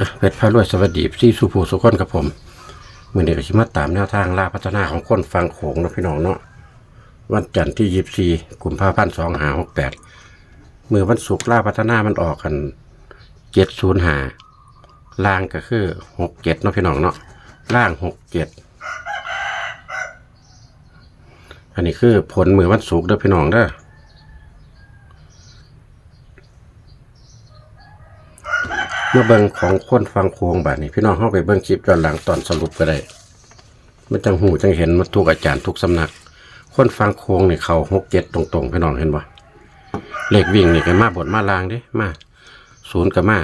อะเพชรพารวยสวัสดีที่สุภูสุขคนกับผมมือเด็กชิมาตามแนวทางล่าพัฒนาของคนฟังโขงนะพี่น้องเนาะวันจันทร์ที่ยี่สี่กุมภาพันธ์สองหาหกแปดมือวันศุกร์ล่าพัฒนามันออกกันเจ็ดศูนย์หาล่างก็คือหกเจ็ดนะพี่น้องเนาะล่างหกเจ็ดอันนี้คือผลมือวันศุกร์เด้อพี่น้องเด้อ มาเบิ่งของคนฟังโค้งแบาดนี้ พี่น้องเข้าไปเบิ่งคลิปย้อนหลังตอนสรุปก็ได้มันจังหูจังเห็นมาทุกอาจารย์ทุกสำนัก คนฟังโค้งเนี่ยเขาหกเจ็ดตรงๆพี่น้องเห็นบ่เลขวิ่งนี่ก็มาบทมาลางดิมาศูนย์กับมา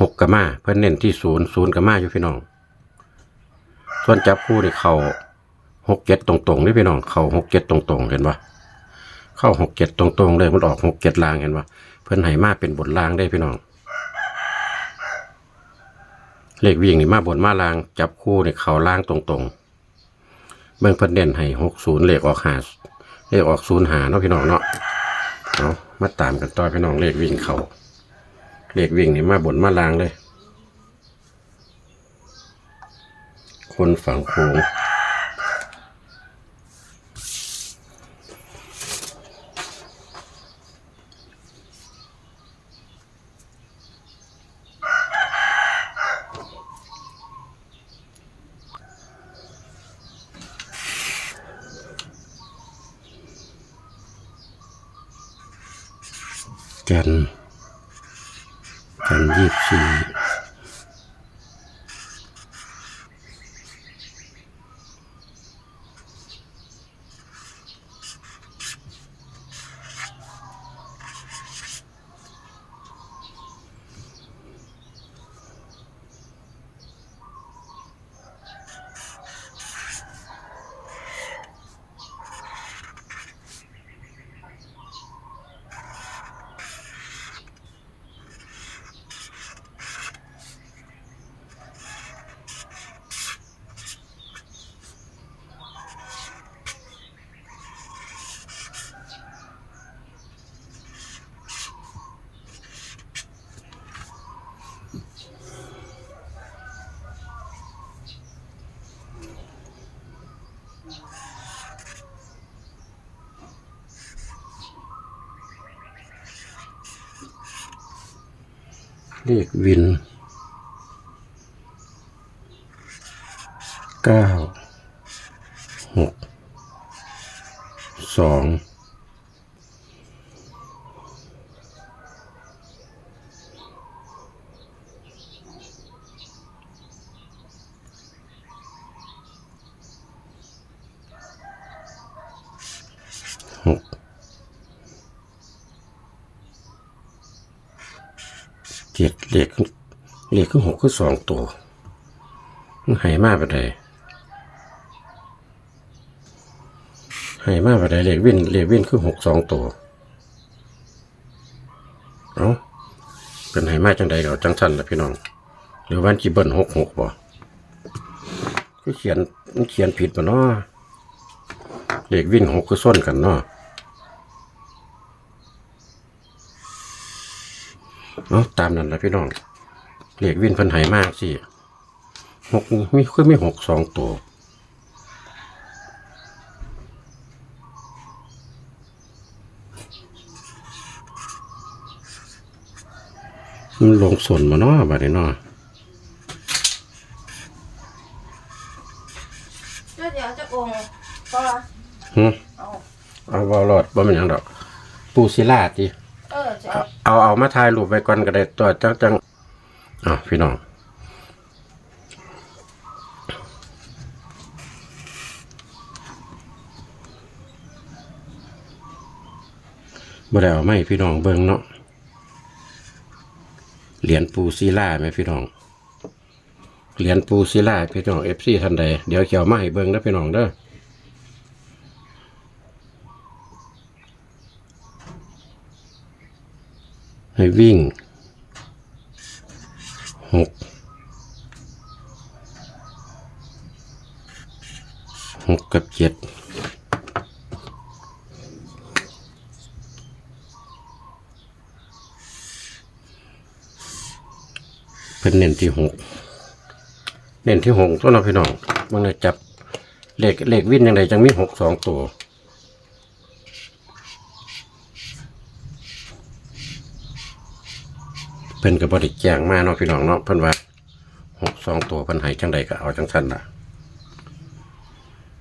หกกับมา เพื่อนเน้นที่ศูนย์ศูนย์กับมาอยู่พี่น้อง ส่วนจับคู่นี่เขาหกเจ็ดตรงๆนี่พี่น้องเขาหกเจ็ดตรงๆเห็นบ่เข้าหกเจ็ดตรงๆเลยมันออกหกเจ็ดลางเห็นบ่ เพิ่นให้มาเป็นบทลางได้พี่น้อง เลขวิ่งนี่มาบนมาลาง จับคู่ในเขาล่างตรงๆ เบิ่งเพิ่นเด่นให้หกศูนย์เลขออกหาเลขออกศูนย์หาเนาะพี่น้องเนาะเอามาตามกันต่อพี่น้องเลขวิ่งเขาเลขวิ่งนี่มาบนมาลางเลย คนฝั่งโค้ง กันกันยี่สี่ เลขวินเก้าหกสองหก เจ็ดเลขเล็กขคือหกคือสองตัวมันหายมากไปเลยหายมากไปเลยเลขวินเลขวินคือหกสองตัวเอาเป็นหายมากจังใดเราจังสันละพี่น้อง หรือวันจีเบิลหกหกบ่คือเขียนมันเขียนผิดป่ะเนาะเลขวินหกคือส้นกันเนาะ เอาตามนั้นแหละพี่น้องเหล็กวินเพันไหมากสิหกมีคือไม่หกสองตัวมันลงส่วนมาเนาะบัดนี้เนาะเดี๋ยวเดี๋ยวจะโกงก็หึเอาเอาบอลอดบ่เป็นหยังดอก ปูศิลาติเออจะ เอาเอามาถ่ายรูปไว้ก่อนก็ได้ตัวจังจังอ้าวพี่น้องบ่ได้เอาไม่พี่น้องเบิ่งเนาะเหรียญปูศิลาไหมพี่น้องเหรียญปูศิลาพี่น้องเอฟซีทันใดเดี๋ยวเขียวมาให้เบิ่งนะพี่น้องเด้อ ให้วิ่งหกหกกับเจ็ดเป็นเน้นที่หกเน้นที่หกตัวเน้องพี่น้องมันเลยจับเลขเลขวิ่นยังไงจังมีหกสองตัว พิ่นก็บ่ได้แจ้งมาเนาะพี่น้องเนาะเพิ่นว่าหกสองตัวเพิ่นให้จังใดก็เอาจังซั่นล่ะ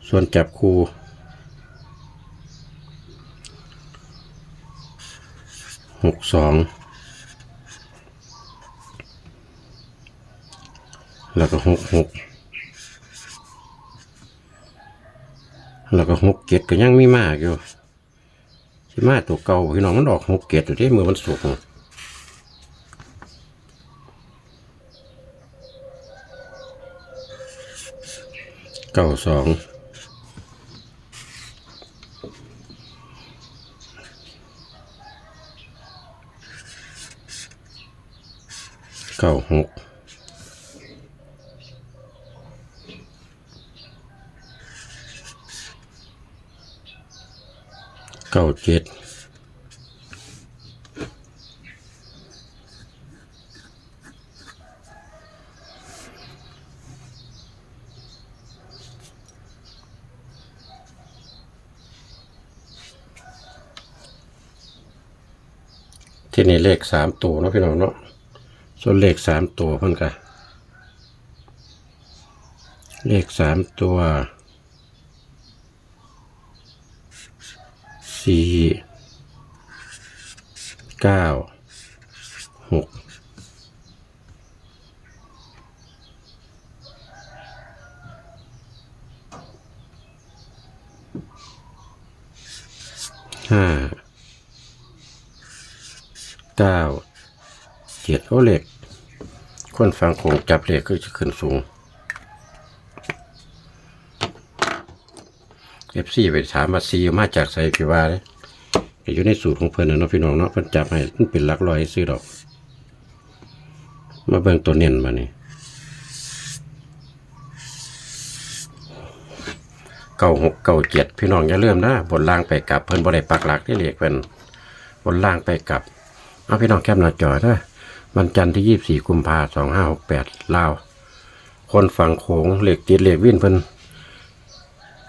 ส่วนจับคู่หกสองแล้วก็หกหกแล้วก็หกเกตก็ยังมีมากอยู่ที่มาตัวเก่าพี่น้องมันออกหกเกตอยู่ที่มือมันสุก เก้าสองเก้าหกเก้าเจ็ด ที่นี่เลขสามตัวเนาะพี่น้องเนาะส่วนเลขสามตัวเพิ่นกะเลขสามตัวสี่เก้าหกห้า เก้าเจ็ดโอเหล็กคนฟังคงจับเหล็กก็จะขึ้นสูงเอฟซีไปถามว่าซีมาจากไซพิวาเลยอยู่ในสูตรของเพิ่นนเนะพี่น้องเนาะเพิ่นจับให้มันเป็นหลักร้อยซื้อดอก มาเบิ่งตัวเน้นมานี่เก้าหกเก้าเจ็ดพี่น้องอย่าลืมนะบนล่างไปกลับ เพิ่นบ่ได้ปักหลักที่เหล็กเพิ่นบนล่างไปกลับ เอาพี่น้องแคปหน้าจอเด้อวันจันทร์ที่ยี่สี่กุมภาสองห้าหกแปดลาว คนฝั่งโขงเหล็กติดเหล็กวิ่นเพิ่น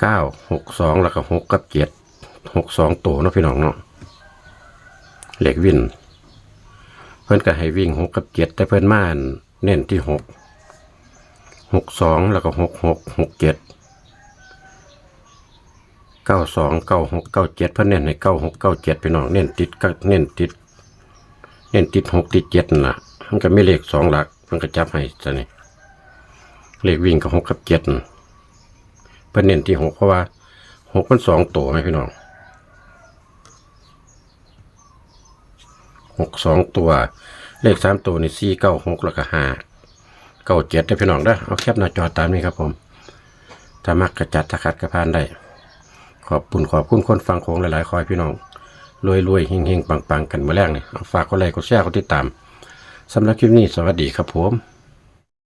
เก้าหกสองแล้วก็หกกับเจ็ดหกสองตัวเนาะพี่น้องเนาะเหล็กวิ่นเพิ่นก็ให้วิ่งหกกับเจ็ดแต่เพิ่นม่านเน้นที่หกหกสองแล้วก็หกหกหกเจ็ดเก้าสองเก้าหกเก้าเจ็ดเพิ่นเน้นให้เก้าหกเก้าเจ็ดพี่น้องเน้นติดก็เน้นติด เน้นติดหกติดเจ็ดน่ะมันก็ไม่เลขสองหลัก มันก็จับให้ซะนี่เลขวิ่งกับหกกับเจ็ดนั่นเพิ่นเน้นที่หกเพราะว่าหกมันสองตัวไหมพี่น้องหกสองตัว เลขสามตัวนี่สี่เก้าหกแล้วก็ห้าเก้าเจ็ดได้พี่น้องได้เอาแคปหน้าจอตามนี้ครับผมถ้ามักกระจัดถ้าขัดกระพานได้ ขอบคุณขอบคุณคนฟังโขงหลายๆคอยพี่น้อง รวยรวยเฮงเฮงปังปังกันมาแรกเนี่ยฝากกดไลค์กดแชร์กดติดตามสำหรับคลิปนี้สวัสดีครับผม